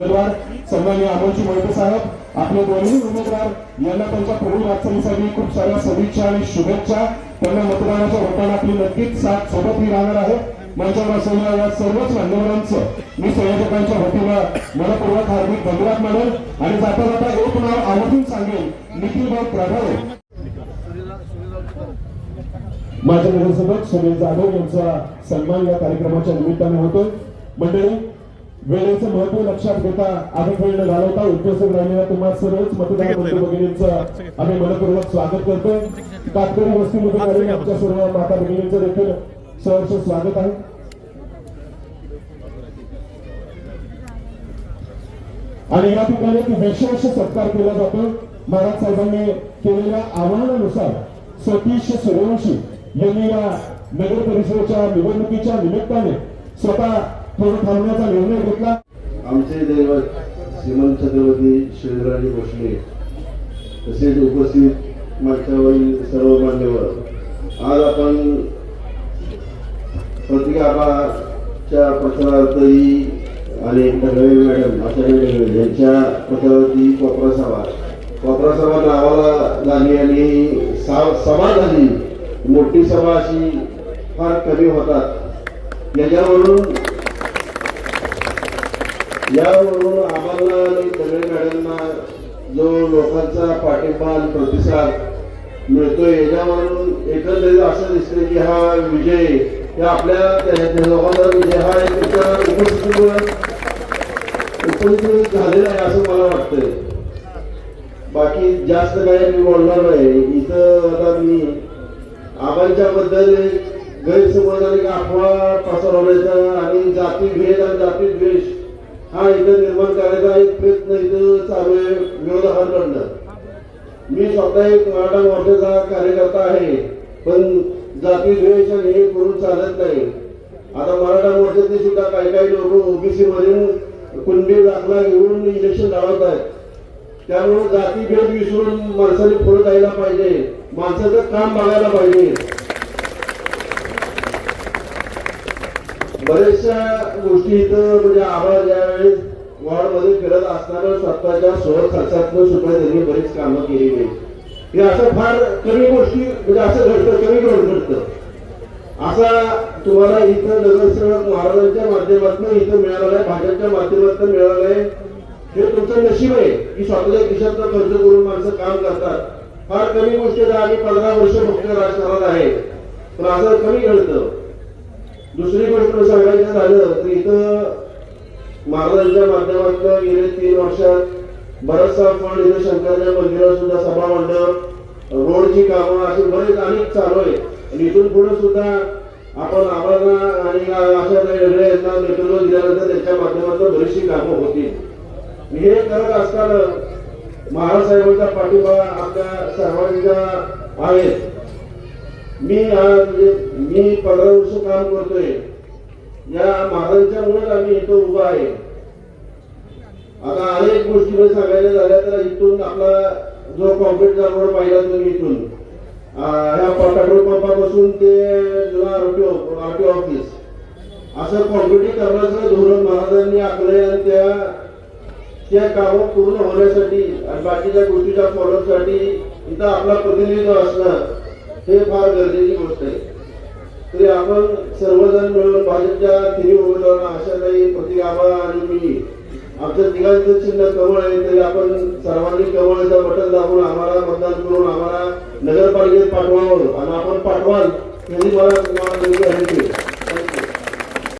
उमेदवार सन्माननीय अमोलजी मोहिते साहेब आपले दोन्ही उमेदवार यांना त्यांच्या पुढील वाटचालीसाठी खूप साऱ्या सदिच्छा आणि शुभेच्छा. त्यांना मतदानाच्या वोटाने आपली नक्कीच साथ सोबत ही राहणार आहे. मंचावर असलेल्या या सर्वच मान्यवरांचं मी संयोजकांच्या वतीनं मनपूर्वक हार्दिक धन्यवाद मानेल आणि जाता जाता एक नाव आवर्जून सांगेल निखिलभाऊ प्रभावे. माझ्या नगरसेवक सुनील जाधव यांचा सन्मान या कार्यक्रमाच्या निमित्ताने होतोय. मंडळी वेळेचं महत्त्व लक्षात घेता अधिक वेळ घालवता. उपस्थित राहिलेल्या तुम्हा सर्वच मतदार बंधू भगिनींचं आम्ही मनपूर्वक स्वागत करतोय. कातकरी वस्तीमध्ये आलेल्या आमच्या सर्व माता भगिनींचं देखील सहर्ष स्वागत आहे. आणि या ठिकाणी एक विशेष सत्कार केला जातो. महाराज साहेबांनी केलेल्या आव्हानानुसार सतीश सूर्यवंशी यांनी या नगर परिषदेच्या निवडणुकीच्या निमित्ताने स्वतः थोडं थांबण्याचा निर्णय घेतला. आमचे दैवत श्रीमंत छत्रपती शिवराजी भोसले तसेच उपस्थित मागच्यावरील सर्व मान्यवर आज आपण प्रतिकाबाच्या प्रचारार्थही आणि ढगळे मॅडम आचार्य ढगळे यांच्या प्रचारावरती कोपरा सभा कोपरा सभा नावाला झाली आणि सा- सभा झाली मोठी सभा अशी फार कमी होतात. याच्यावरून यावरून आम्हाला आणि दगडे जो लोकांचा पाठिंबा आणि प्रतिसाद मिळतोय याच्यावरून एकंदरीत असं दिसतंय की हा विजय हे आपल्या लोकांचा विजय हा एक त्याच्या उपस्थितीमुळे उपस्थित झालेला आहे असं मला वाटतंय. बाकी जास्त काही मी बोलणार नाही. इथं आता मी आबांच्या बद्दल गैरसमज आणि अफवा पसरवण्याचा आणि जाती भेद आणि जाती द्वेष हा इथं निर्माण करायचा एक प्रयत्न इथं चालू आहे विरोधकांकडनं मी स्वतः एक मराठा मोर्चाचा कार्यकर्ता आहे पण जाती द्वेष हे करून चालत नाही. आता मराठा मोर्चाचे सुद्धा काही काही लोक ओबीसी मधून कुंडी दाखला घेऊन इलेक्शन लढवत आहेत. त्यामुळे जाती भेद विसरून माणसाने पुढे जायला पाहिजे. माणसाचं काम बघायला पाहिजे. बऱ्याचशा गोष्टी इथं म्हणजे आम्हाला ज्यावेळेस वॉर्डमध्ये फिरत असताना स्वतःच्या सोय खर्चातून सुद्धा त्यांनी बरीच कामं केलेली हे असं फार कमी गोष्टी म्हणजे असं घडतं कमी करून घडतं. असा तुम्हाला इथं नगरसेवक महाराजांच्या माध्यमातून इथं मिळालेला आहे भाजपच्या माध्यमातून मिळालं आहे. हे तुमचं नशीब आहे. की स्वतःच्या खिशातनं खर्च करून माणसं काम करतात. फार कमी गोष्टी आम्ही पंधरा वर्ष फक्त राजकारणात आहे. पण असं कमी घडतं. दुसरी गोष्ट सांगायचं झालं तर इथं महाराजांच्या माध्यमातून गेले तीन वर्षात बराचसा फंड इथं शंकराच्या मंदिरात सुद्धा सभा मंडप रोडची कामं अशी बरेच अनेक चालू आहे आणि इथून पुढे सुद्धा आपण आम्हाला आणि अशा काही वेगळ्या यांना नेतृत्व दिल्यानंतर त्याच्या माध्यमातून बरीचशी कामं होतील. हे करत असताना महाराज साहेबांचा पाठिंबा आपल्या सर्वांच्या आहे मी आज मी पंधरा वर्ष काम करतोय. या महाराजांच्या मुळे आम्ही इथं उभा आहे. आता अनेक गोष्टी सांगायला झाल्या तर इथून आपला जो कॉन्क्रीटचा रोड पाहिला तुम्ही इथून. ह्या पेट्रोल पंपापासून ते जुना आरटीओ आरटीओ ऑफिस असं कॉन्क्रिटीकरणाचं धोरण महाराजांनी आखलंय आणि त्या त्या कामं पूर्ण होण्यासाठी आणि बाकीच्या गोष्टीच्या फॉलोअपसाठी इथं आपला प्रतिनिधित्व असणं हे फार गरजेची गोष्ट आहे. तरी आपण सर्वजण मिळून भाजपच्या तिन्ही उमेदवारांना आशाताई प्रतिगाभा आणि मी आमच्या तिघांचं चिन्ह कमळ आहे तरी आपण सर्वांनी कमळचं बटन दाबून आम्हाला मतदान करून आम्हाला नगरपालिकेत पाठवावं. आणि आपण पाठवाल याची मला तुम्हाला